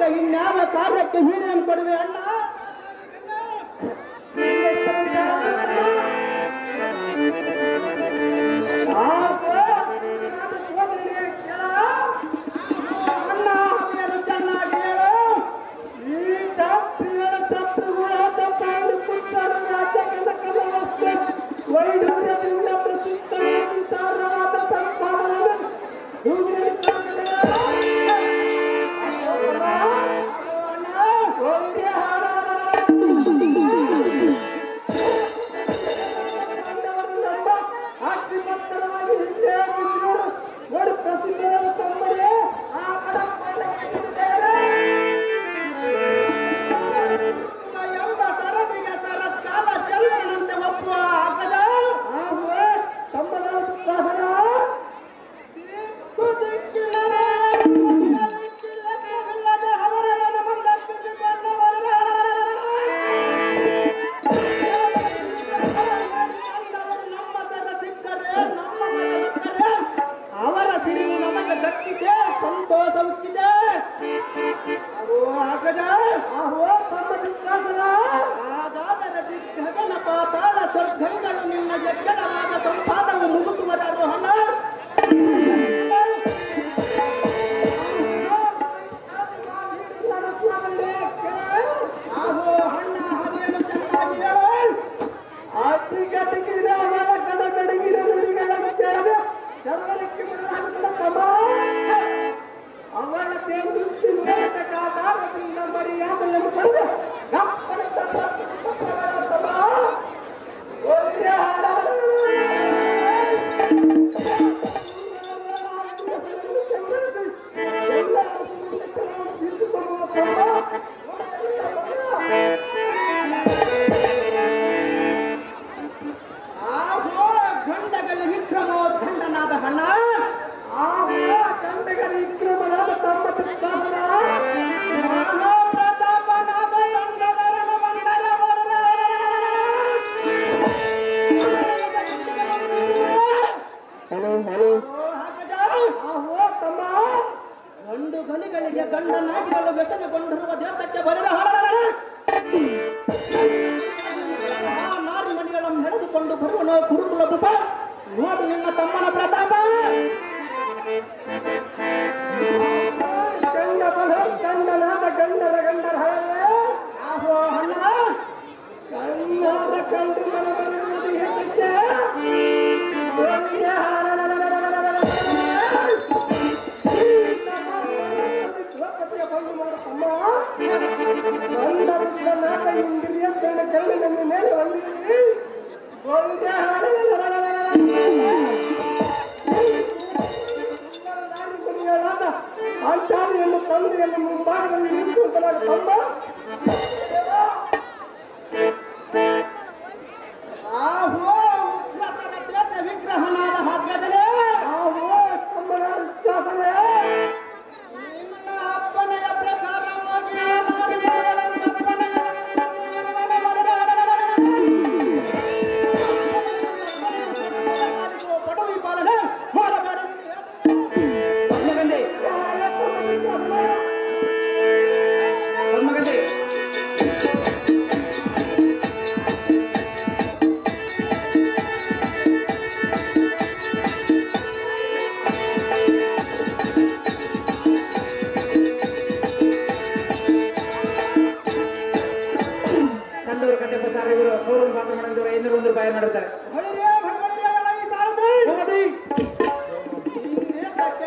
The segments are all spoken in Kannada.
அத்தகைய ஞாபக காரணத்தை வீரம் கொடுவேன் அண்ணா. ಹುಕ್ಕಿದೆ ಅವೋ ಆಗದ ಅಹೋ ಸಂಬಂಧಿಸಾಗದ ಆದಾದರ ದಿಗ್ಗಗನ ಪಾತಾಳ ಸ್ವರ್ಗಗಳು ನಿನ್ನ ಎಕ್ಕಡವಾದ ಧಂಡಗಲು ವಿಕ್ರಮೋ ಧಂಡನಾದ ಹಣ ಗಂಡನಾಗಿರಲು ವ್ಯಸನಗೊಂಡಿರುವ ದೇವಕ್ಕೆ ಬರೆದ ನಾರಿ ಮಣಿಗಳನ್ನು ನಡೆದುಕೊಂಡು ಬರುವನು ಕುರುಕುಲ ಕೃಪ. ನೋಡು ನಿನ್ನ ತಮ್ಮನ ಪ್ರತಾಪ. ¿Cómo? ತಂದವರು ಕತೆ ಪ್ರಕಾರ ಇವರು ನೂರು ರೂಪಾಯಿ ಮಾಡಿದವರು ಐನೂರು ಒಂದು ರೂಪಾಯಿ ಮಾಡುತ್ತಾರೆ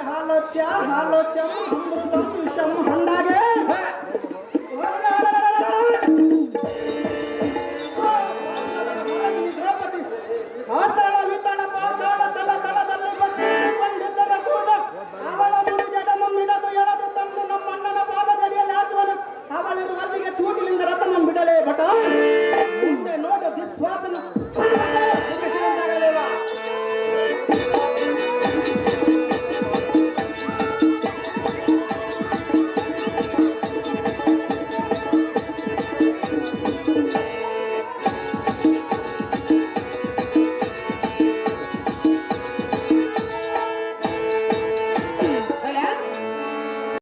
ಹಾಲೋಚ್ಯ ಹಾಲೋಚ್ಯ ಅಮೃತ ವಿಷ.